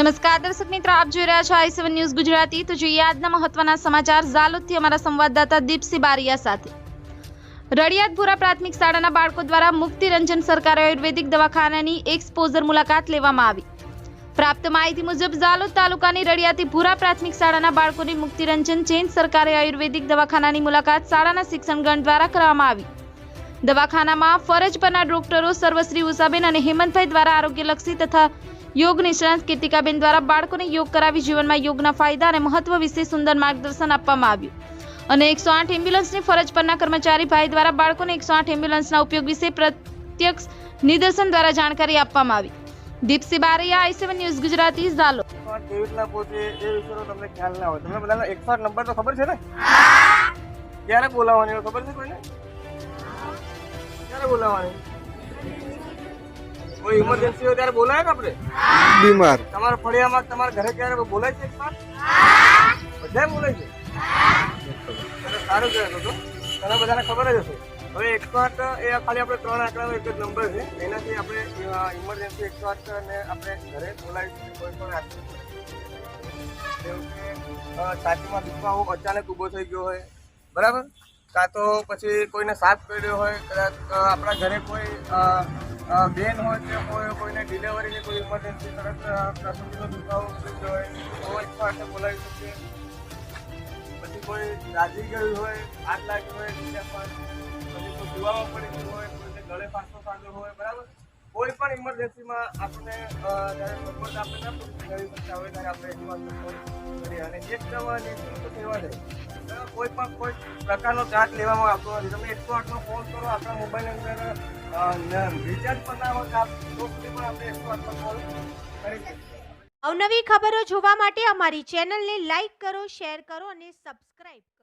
નમસ્કાર, દર્શક મિત્રો, આપ જોઈ રહ્યા છો આઈ સેવન ન્યૂઝ ગુજરાતી. તો જોઈએ આજના મહત્વના સમાચાર. ઝાલોદથી અમારા સંવાદદાતા દીપસિંહ બારિયા સાથે. રડિયાદપુરા પ્રાથમિક શાળાના બાળકો દ્વારા મુક્તિરંજન સરકાર આયુર્વેદિક દવાખાનાની એક્સપોઝર મુલાકાત લેવામાં આવી. પ્રાપ્ત માહિતી મુજબ, ઝાલોદ તાલુકાની રડિયાતી ભૂરા પ્રાથમિક શાળાના બાળકોની મુક્તિરંજન જૈન સરકારે આયુર્વેદિક દવાખાનાની મુલાકાત શાળાના શિક્ષણગણ દ્વારા કરવામાં આવી. દવાખાનામાં ફરજ પરના ડોક્ટરો, સર્વશ્રી ઉષાબેન અને હેમંતભાઈ દ્વારા આરોગ્યલક્ષી તથા યોગ નિષ્ણાંત કીર્તિકાબેન દ્વારા બાળકોને યોગ કરાવી જીવનમાં યોગના ફાયદા અને મહત્વ વિશે સુંદર માર્ગદર્શન આપવામાં આવ્યું. અને એકસો આઠ એમ્બ્યુલન્સની ફરજ પરના કર્મચારી ભાઈ દ્વારા બાળકોને એકસો આઠ એમ્બ્યુલન્સના ઉપયોગ વિશે પ્રત્યક્ષ નિદર્શન દ્વારા જાણકારી આપવામાં આવી. Dipsi Baraiya, I seven news, Gujarati, ઝાલો. કેવી રીતના પહોંચે એ વિશેનો તમને ખ્યાલ ના હોય. તમને બધાનો એકસો નંબર તો ખબર છે ને? ક્યારે બોલાવવાની ખબર છે કોઈને? ક્યારે બોલાવવાની? કોઈ ઇમરજન્સી હોય ત્યારે બોલાય ને આપણે? બીમાર. તમારા ફળિયામાં તમારા ઘરે ક્યારે બોલાય છે એકવાર? બધા બોલાય છે? એટલે સારું કહેવાય તો તમે બધાને ખબર જ હશે. હવે એકસો આઠ એ ખાલી આપણે ત્રણ આંકડાનો એક જ નંબર છે. એનાથી આપણે ઇમરજન્સી એકસો આઠ ને આપણે ઘરે બોલાવી કોઈ પણ જેવું છાતીમાં દુખાવો અચાનક ઊભો થઈ ગયો હોય બરાબર? કાં તો પછી કોઈને સાફ કર્યો હોય કદાચ આપણા ઘરે કોઈ બેન હોય કે કોઈ કોઈને ડિલિવરીની કોઈ ઇમરજન્સી તરત અ, પ્રસૂતિનો દુખાવો હોય તો એક આઠે બોલાવી શકીએ પછી કોઈ રાજી ગયું હોય આગ લાગી હોય પર પછી કોઈ દુવામાં પડી ગયું હોય કોઈને ગળે પાછો સાંજો હોય બરાબર? કોઈ પણ ઇમરજન્સીમાં આપણે જ્યારે સપોર્ટ આપણે ના પૂરી કરી શકતા હોય ત્યારે આપણે એકમાં સપોર્ટ કરીએ અને એક દવા નિઃશુલ્ક સેવા છે? કોઈ પણ કોઈ પ્રકારનો ચાર્જ લેવામાં આવતો નથી. તમે એકસો આઠનો ફોન કરો, આપણા મોબાઈલ અંદર રિચાર્જ શકીએ. અવનવી ખબરો જોવા માટે અમારી ચેનલને લાઈક કરો શેર કરો અને સબસ્ક્રાઇબ કરો.